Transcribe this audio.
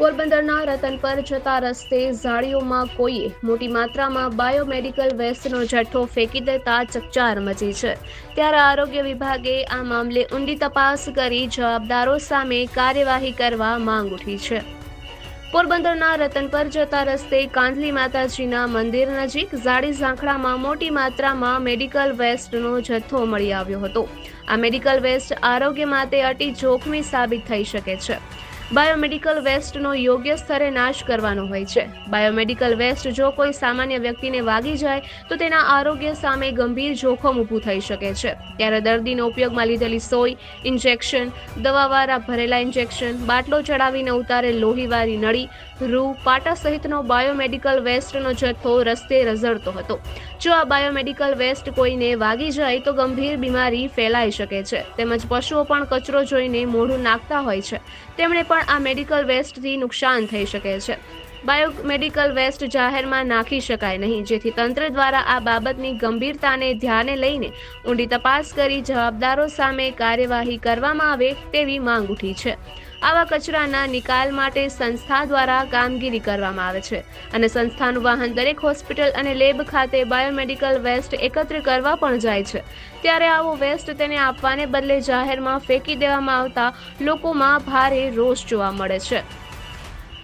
પોરબંદરના રતન પર જતા રસ્તે ઝાડીઓમાં કોઈએ મોટી માત્રામાં બાયોમેડિકલ વેસ્ટનો જથ્થો ફેંકી દેતા ચકચાર મચી છે. ત્યારે આરોગ્ય વિભાગે આ મામલે ઊંડી તપાસ કરી જવાબદારો સામે કાર્યવાહી કરવા માંગ ઉઠી છે. પોરબંદરના રતન પર જતા રસ્તે કાંધલી માતાજીના મંદિર નજીક ઝાડી ઝાંખડામાં મોટી માત્રામાં મેડિકલ વેસ્ટનો જથ્થો મળી આવ્યો હતો. આ મેડિકલ વેસ્ટ આરોગ્ય માટે અતિ જોખમી સાબિત થઈ શકે છે. બાયોમેડિકલ વેસ્ટનો યોગ્ય સ્તરે નાશ કરવાનો હોય છે. બાયોમેડિકલ વેસ્ટ જો કોઈ સામાન્ય વ્યક્તિને વાગી જાય, તો તેના આરોગ્ય સામે ગંભીર જોખમ ઊભું થઈ શકે છે. ત્યારે દર્દીનો ઉપયોગમાં લીધેલી સોય, ઇન્જેક્શન, દવાવાળા ભરેલા ઇન્જેક્શન, બાટલો ચડાવીને ઉતારે લોહીવાળી નળી, રૂ, પાટા સહિતનો બાયોમેડિકલ વેસ્ટનો જથ્થો રસ્તે રઝળતો હતો. જો આ બાયોમેડિકલ વેસ્ટ કોઈને વાગી જાય, તો ગંભીર બીમારી ફેલાઈ શકે છે. તેમજ પશુઓ પણ કચરો જોઈને મોઢું નાખતા હોય છે. તેમણે પણ આ મેડિકલ વેસ્ટથી નુકસાન થઈ શકે છે. બાયોમેડિકલ વેસ્ટ જાહેરમાં નાખી શકાય નહીં. જેથી તંત્ર દ્વારા આ બાબતની ગંભીરતાને ધ્યાને લઈને ઊંડી તપાસ કરી જવાબદારો સામે કાર્યવાહી કરવામાં આવે તેવી માંગ ઉઠી છે. આવા કચરાના નિકાલ માટે સંસ્થા દ્વારા કામગીરી કરવામાં આવે છે અને સંસ્થાનું વાહન દરેક હોસ્પિટલ અને લેબ ખાતે બાયોમેડિકલ વેસ્ટ એકત્ર કરવા પણ જાય છે. ત્યારે આવો વેસ્ટ તેને આપવાને બદલે જાહેરમાં ફેંકી દેવામાં આવતા લોકોમાં ભારે રોષ જોવા મળે છે.